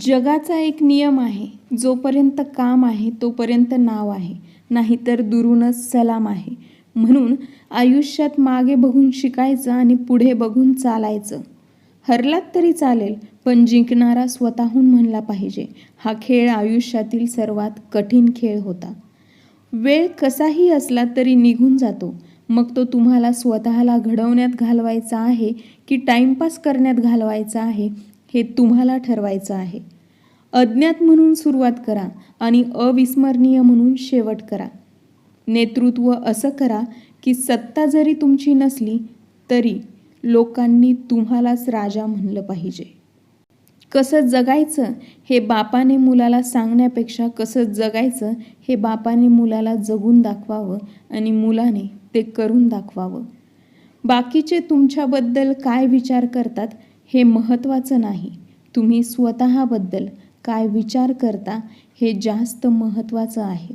जगाचा एक नियम आहे जोपर्यंत काम आहे तोपर्यंत नाव आहे नाहीतर दुरूनच सलाम आहे. म्हणून आयुष्यात मागे बघून शिकायचं आणि पुढे बघून चालायचं. हरलात तरी चालेल पण जिंकणारा स्वतःहून म्हणला पाहिजे हा खेळ आयुष्यातील सर्वात कठीण खेळ होता. वेळ कसाही असला तरी निघून जातो. मग तो तुम्हाला स्वतःला घडवण्यात घालवायचा आहे की टाईमपास करण्यात घालवायचा आहे हे तुम्हाला ठरवायचं आहे. अज्ञात म्हणून सुरुवात करा आणि अविस्मरणीय म्हणून शेवट करा. नेतृत्व असं करा की सत्ता जरी तुमची नसली तरी लोकांनी तुम्हालाच राजा म्हणलं पाहिजे. कसं जगायचं हे बापाने मुलाला सांगण्यापेक्षा कसं जगायचं हे बापाने मुलाला जगून दाखवावं आणि मुलाने ते करून दाखवावं. बाकीचे तुमच्याबद्दल काय विचार करतात हे महत्त्वाचं नाही. तुम्ही स्वतःबद्दल काय विचार करता हे जास्त महत्त्वाचं आहे.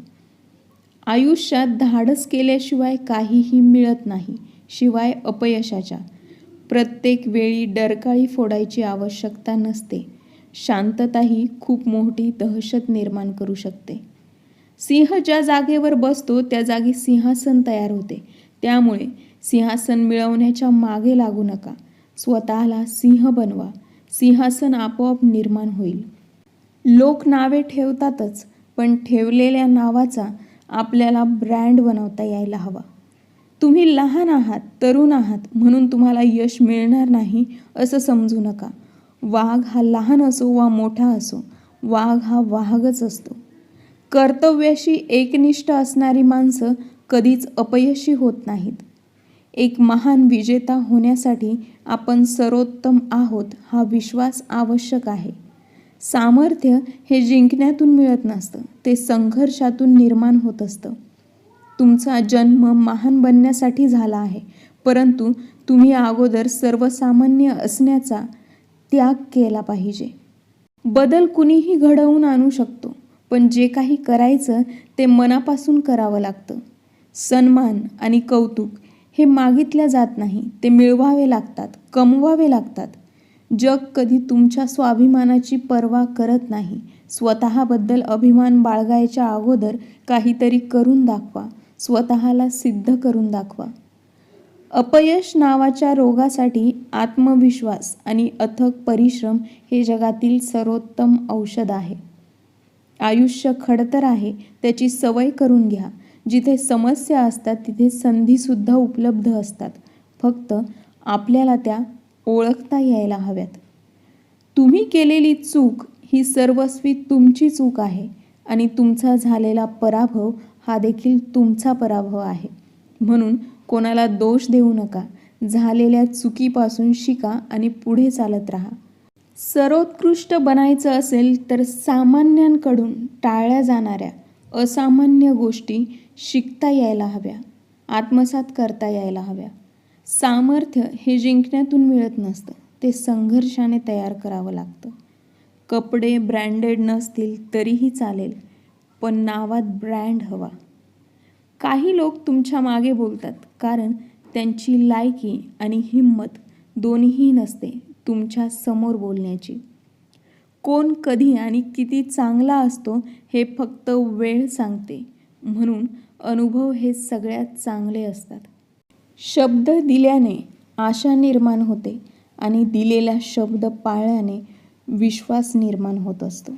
आयुष्यात धाडस केल्याशिवाय काहीही मिळत नाही शिवाय अपयशाच्या. प्रत्येक वेळी डरकाळी फोडायची आवश्यकता नसते. शांतता ही खूप मोठी दहशत निर्माण करू शकते. सिंह ज्या जागेवर बसतो त्या जागी सिंहासन तयार होते. त्यामुळे सिंहासन मिळवण्याच्या मागे लागू नका. स्वतःला सिंह बनवा. सिंहासन आपोआप निर्माण होईल. लोक नावे ठेवतातच पण ठेवलेल्या नावाचा आपल्याला ब्रँड बनवता यायला हवा. तुम्ही लहान आहात तरुण आहात म्हणून तुम्हाला यश मिळणार नाही असं समजू नका. वाघ हा लहान असो वा मोठा असो वाघ हा वाघच असतो. कर्तव्याशी एकनिष्ठ असणारी माणसं कधीच अपयशी होत नाहीत. एक महान विजेता होण्यासाठी आपण सर्वोत्तम आहोत हा विश्वास आवश्यक आहे. सामर्थ्य हे जिंकण्यातून मिळत नसतं ते संघर्षातून निर्माण होत असतं. तुमचा जन्म महान बनण्यासाठी झाला आहे परंतु तुम्ही अगोदर सर्वसामान्य असण्याचा त्याग केला पाहिजे. बदल कुणीही घडवून आणू शकतो पण जे काही करायचं ते मनापासून करावं लागतं. सन्मान आणि कौतुक हे मागितल्या जात नाही. ते मिळवावे लागतात कमवावे लागतात. जग कधी तुमच्या स्वाभिमानाची पर्वा करत नाही. स्वतःबद्दल अभिमान बाळगायच्या अगोदर काहीतरी करून दाखवा. स्वतःला सिद्ध करून दाखवा. अपयश नावाच्या रोगासाठी आत्मविश्वास आणि अथक परिश्रम हे जगातील सर्वोत्तम औषध आहे. आयुष्य खडतर आहे त्याची सवय करून घ्या. जिथे समस्या असतात तिथे संधीसुद्धा उपलब्ध असतात. फक्त आपल्याला त्या ओळखता यायला हव्यात. तुम्ही केलेली चूक ही सर्वस्वी तुमची चूक आहे आणि तुमचा झालेला पराभव हा देखील तुमचा पराभव आहे. म्हणून कोणाला दोष देऊ नका. झालेल्या चुकीपासून शिका आणि पुढे चालत राहा. सर्वोत्कृष्ट बनायचं असेल तर सामान्यांकडून टाळल्या जाणाऱ्या असामान्य गोष्टी शिकता यायला हव्या आत्मसात करता यायला हव्या. सामर्थ्य हे जिंकण्यातून मिळत नसतं ते संघर्षाने तयार करावं लागतं. कपडे ब्रँडेड नसतील तरीही चालेल पण नावात ब्रँड हवा. काही लोक तुमच्या मागे बोलतात कारण त्यांची लायकी आणि हिंमत दोन्हीही नसते तुमच्यासमोर बोलण्याची. कोण कधी आणि किती चांगला असतो हे फक्त वेळ सांगते म्हणून अनुभव हे सगळ्यात चांगले असतात. शब्द दिल्याने आशा निर्माण होते आणि दिलेला शब्द पाळल्याने विश्वास निर्माण होत असतो.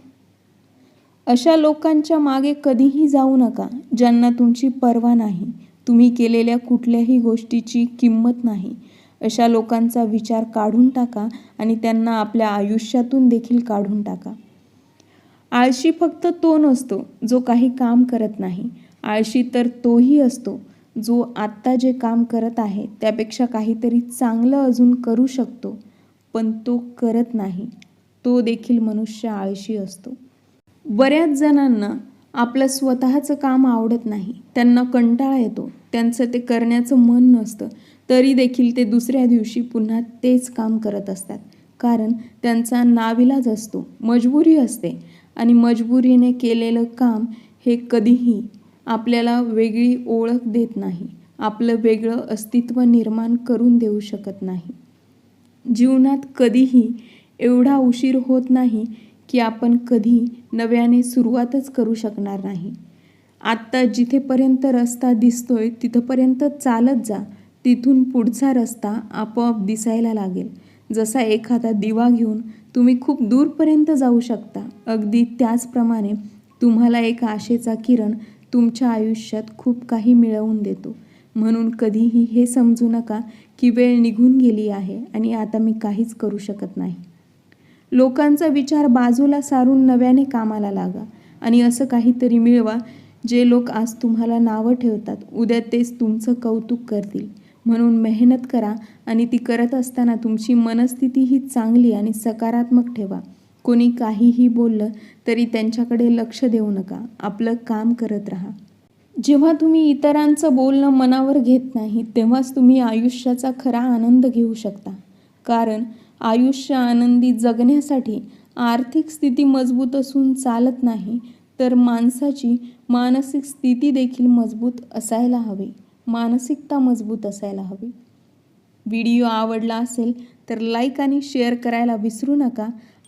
अशा लोकांच्या मागे कधीही जाऊ नका ज्यांना तुमची पर्वा नाही तुम्ही केलेल्या कुठल्याही गोष्टीची किंमत नाही. अशा लोकांचा विचार काढून टाका आणि त्यांना आपल्या आयुष्यातून देखील काढून टाका. आळशी फक्त तो नसतो जो काही काम करत नाही. आळशी तर तोही असतो. जो आत्ता जे काम करत आहे त्यापेक्षा काहीतरी चांगलं अजून करू शकतो. पण तो करत नाही. तो देखील मनुष्य आळशी असतो. बऱ्याच जणांना आपलं स्वतःचं काम आवडत नाही. त्यांना कंटाळा येतो. त्यांचं ते करण्याचं मन नसतं. तरी देखील ते दुसऱ्या दिवशी पुन्हा तेच काम करत असतात. कारण त्यांचा नाविलाज असतो. मजबुरी असते. आणि मजबुरीने केलेलं काम हे कधीही आपल्याला वेगळी ओळख देत नाही. आपलं वेगळं अस्तित्व निर्माण करून देऊ शकत नाही. जीवनात कधीही एवढा उशीर होत नाही की आपण कधी नव्याने सुरुवातच करू शकणार नाही. आत्ता जिथेपर्यंत रस्ता दिसतोय तिथंपर्यंत चालत जा. तिथून पुढचा रस्ता आपोआप दिसायला लागेल. जसा एखादा दिवा घेऊन तुम्ही खूप दूरपर्यंत जाऊ शकता. अगदी त्याचप्रमाणे तुम्हाला एक आशेचा किरण तुमच्या आयुष्यात खूप काही मिळवून देतो. म्हणून कधीही हे समजू नका की वेळ निघून गेली आहे आणि आता मी काहीच करू शकत नाही. लोकांचा विचार बाजूला सारून नव्याने कामाला लागा आणि असं काहीतरी मिळवा जे लोक आज तुम्हाला नावं ठेवतात. उद्या तेच तुमचं कौतुक करतील. म्हणून मेहनत करा आणि ती करत असताना तुमची मनस्थिती ही चांगली आणि सकारात्मक ठेवा. कोणी काहीही बोललं तरी त्यांच्याकडे लक्ष देऊ नका. आपलं काम करत राहा. जेव्हा तुम्ही इतरांचं बोलणं मनावर घेत नाही तेव्हाच तुम्ही आयुष्याचा खरा आनंद घेऊ शकता. कारण आयुष्य आनंदी जगण्यासाठी आर्थिक स्थिती मजबूत असून चालत नाही तर माणसाची मानसिक स्थिती देखील मजबूत असायला हवी. मानसिकता मजबूत असायला हवी. व्हिडिओ आवडला असेल तर लाईक आणि शेअर करायला विसरू नका.